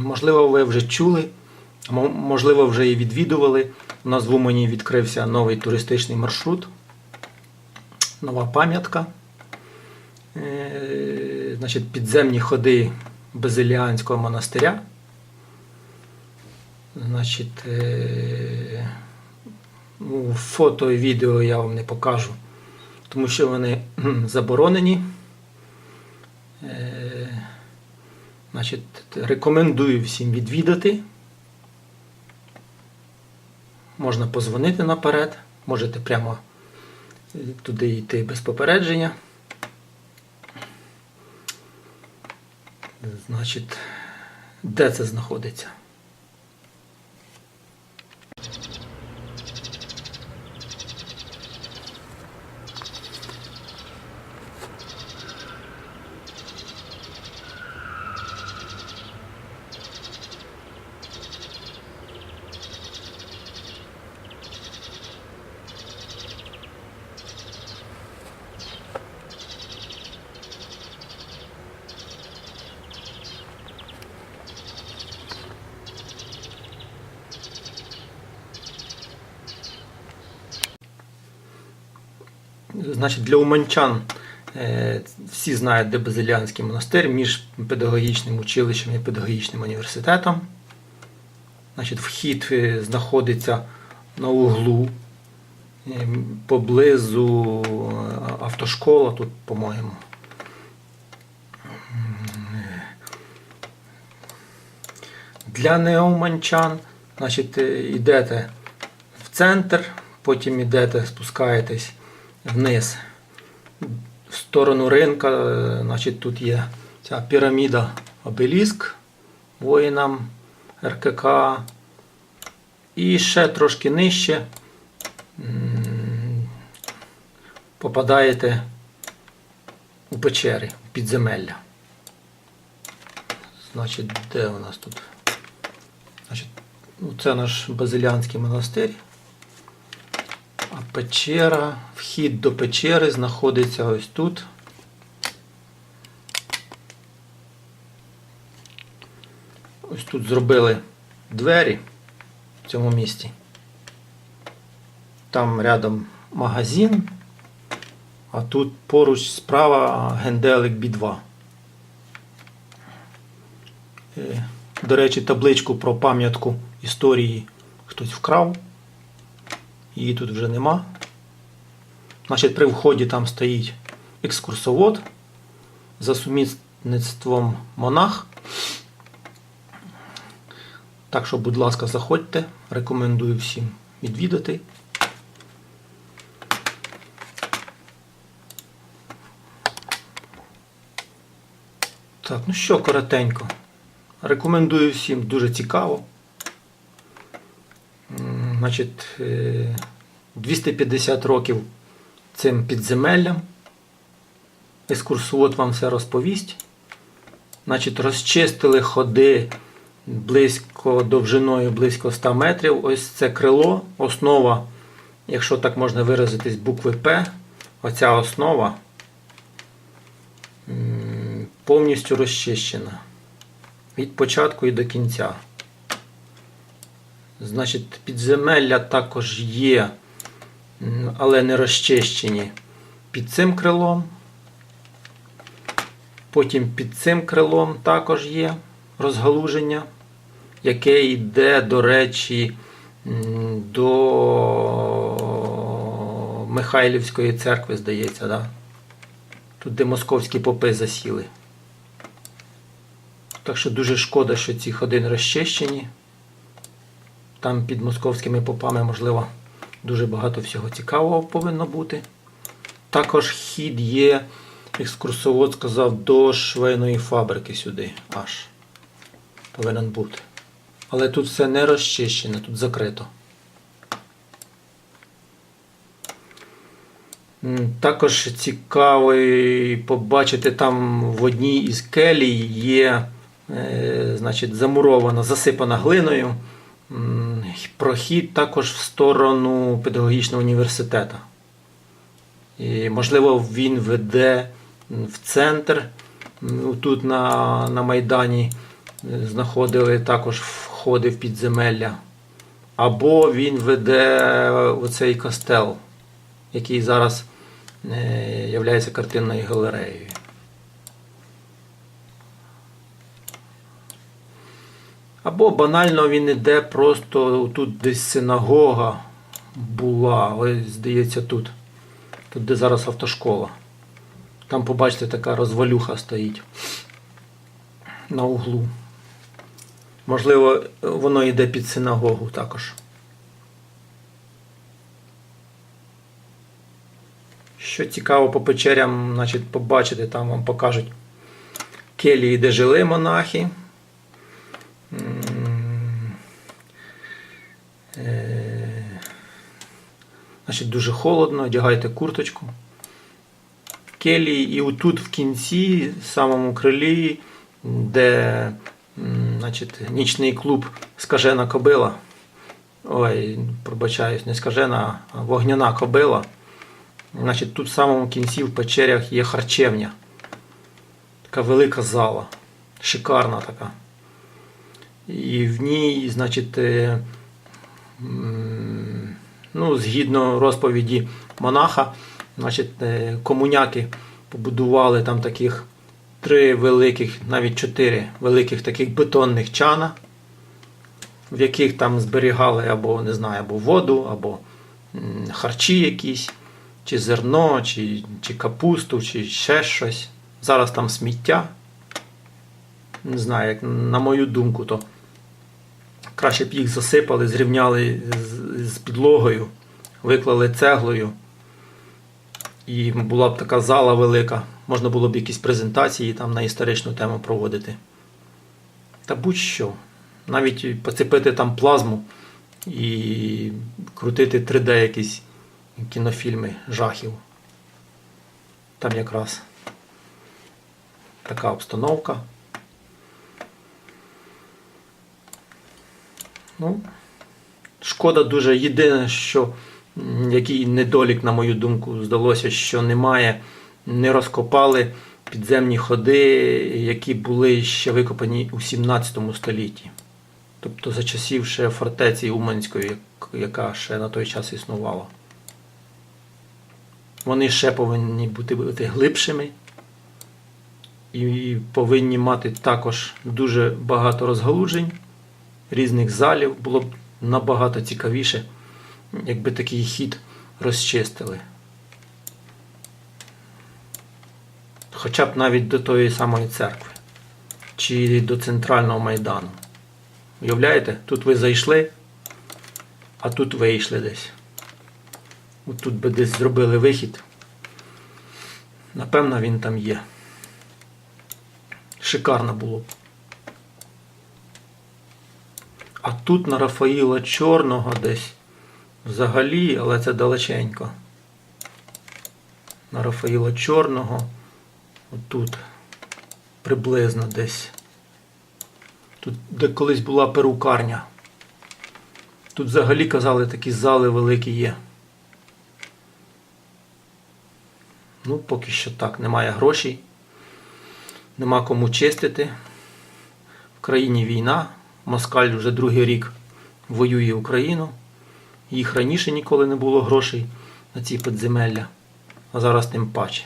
можливо, ви вже чули, можливо, вже і відвідували. У нас в Умані відкрився новий туристичний маршрут, нова пам'ятка. Е, Значить, підземні ходи Базиліанського монастиря. Значить, е, ну, фото і відео я вам не покажу, тому що вони заборонені. Значить, рекомендую всім відвідати. Можна позвонити наперед, можете прямо е, туди йти без попередження. Значить, де це знаходиться? Значить, для уманчан е, всі знають, де Базиліанський монастир між педагогічним училищем і педагогічним університетом. Значить, вхід е, знаходиться на углу е, поблизу автошкола, тут, по-моєму. Для неуманчан, значить, йдете в центр, потім йдете, спускаєтесь вниз в сторону ринка. е, Значить, тут є ця піраміда обеліск воїнам РКК. І ще трошки нижче попадаєте у печери, підземелля. Значить, де у нас тут? Значить, ну, це наш базилянський монастир. Печера, вхід до печери знаходиться ось тут. Ось тут зробили двері в цьому місці. Там рядом магазин, а тут поруч справа генделик B2. Е, До речі, табличку про пам'ятку історії хтось вкрав. Її тут вже нема. Значить, при вході там стоїть екскурсовод за сумісництвом монах. Так що, будь ласка, заходьте. Рекомендую всім відвідати. Так, ну що, коротенько. Рекомендую всім дуже цікаво. Значить, е, 250 років цим підземеллям. Екскурсовод вам все розповість. Значить, розчистили ходи близько довжиною близько 100 метрів. Ось це крило, основа, якщо так можна виразитись, букви П. Оця основа повністю розчищена. Від початку і до кінця. Значить, підземелля також є, але не розчищені під цим крилом. Потім під цим крилом також є розгалуження, яке йде, до речі, до Михайлівської церкви, здається, да? тут де московські попи засіли. Так що дуже шкода, що ці ходи розчищені. Там під московськими попами, можливо, дуже багато всього цікавого повинно бути. Також хід є, екскурсовод сказав, до швейної фабрики сюди аж. Повинен бути. Але тут все не розчищене, тут закрито. Також цікаво побачити там в одній із келій є е, значить, замурована, засипана глиною. Прохід також в сторону педагогічного університету. І, можливо, він веде в центр м, тут на, на Майдані е, знаходили також входи в підземелля. Або він веде оцей костел, який зараз е, являється картинною галереєю. Або банально він іде просто тут десь синагога була, ось здається тут. Тут де зараз автошкола. Там, побачите, така розвалюха стоїть на углу. Можливо, воно йде під синагогу також. Що цікаво по печерям, значить, побачити, там вам покажуть келії, де жили монахи. Значить, дуже холодно, одягайте курточку. Келії, і отут в кінці, в самому крилі, де значить, нічний клуб Скажена кобила. Ой, пробачаюсь, не скажена, а вогняна кобила. Значить, тут в самому кінці в печерях є харчевня. Така велика зала. Шикарна така. І в ній, значить, е, ну, згідно розповіді монаха, значить, е, комуняки побудували там таких три великих, навіть чотири великих таких бетонних чана, в яких там зберігали або не знаю, або воду, або харчі якісь, чи зерно, чи, чи капусту, чи ще щось. Зараз там сміття. Не знаю, як на мою думку, то краще б їх засипали, зрівняли з, підлогою, виклали цеглою. І була б така зала велика, можна було б якісь презентації там на історичну тему проводити. Та будь-що. Навіть поцепити там плазму і крутити 3D якісь кінофільми жахів. Там якраз така обстановка. Ну, шкода дуже єдине, що який недолік, на мою думку, здалося, що немає, не розкопали підземні ходи, які були ще викопані у 17 столітті. Тобто за часів ще фортеці Уманської, яка ще на той час існувала. Вони ще повинні бути, бути глибшими і повинні мати також дуже багато розгалуджень різних залів. Було б набагато цікавіше, якби такий хід розчистили. Хоча б навіть до тої самої церкви чи до центрального майдану. Уявляєте, тут ви зайшли, а тут вийшли десь. От Тут би десь зробили вихід. Напевно, він там є. Шикарно було б. А тут на Рафаїла Чорного десь взагалі, але це далеченько. На Рафаїла Чорного, отут, приблизно десь. Тут, де колись була перукарня. Тут взагалі казали, такі зали великі є. Ну, поки що так, немає грошей, нема кому чистити. В країні війна. Москаль вже другий рік воює Україну. Їх раніше ніколи не було грошей на ці підземелля, а зараз тим паче.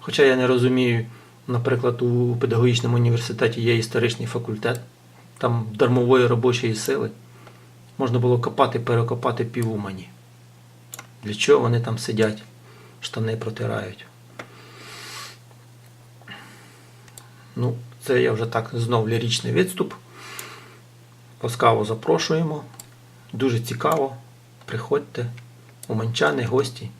Хоча я не розумію, наприклад, у педагогічному університеті є історичний факультет, там дармової робочої сили. Можна було копати, перекопати півумані. Для чого вони там сидять, штани протирають. Ну, це я вже так знов ліричний відступ. Ласкаво запрошуємо. Дуже цікаво. Приходьте, уманчани, гості.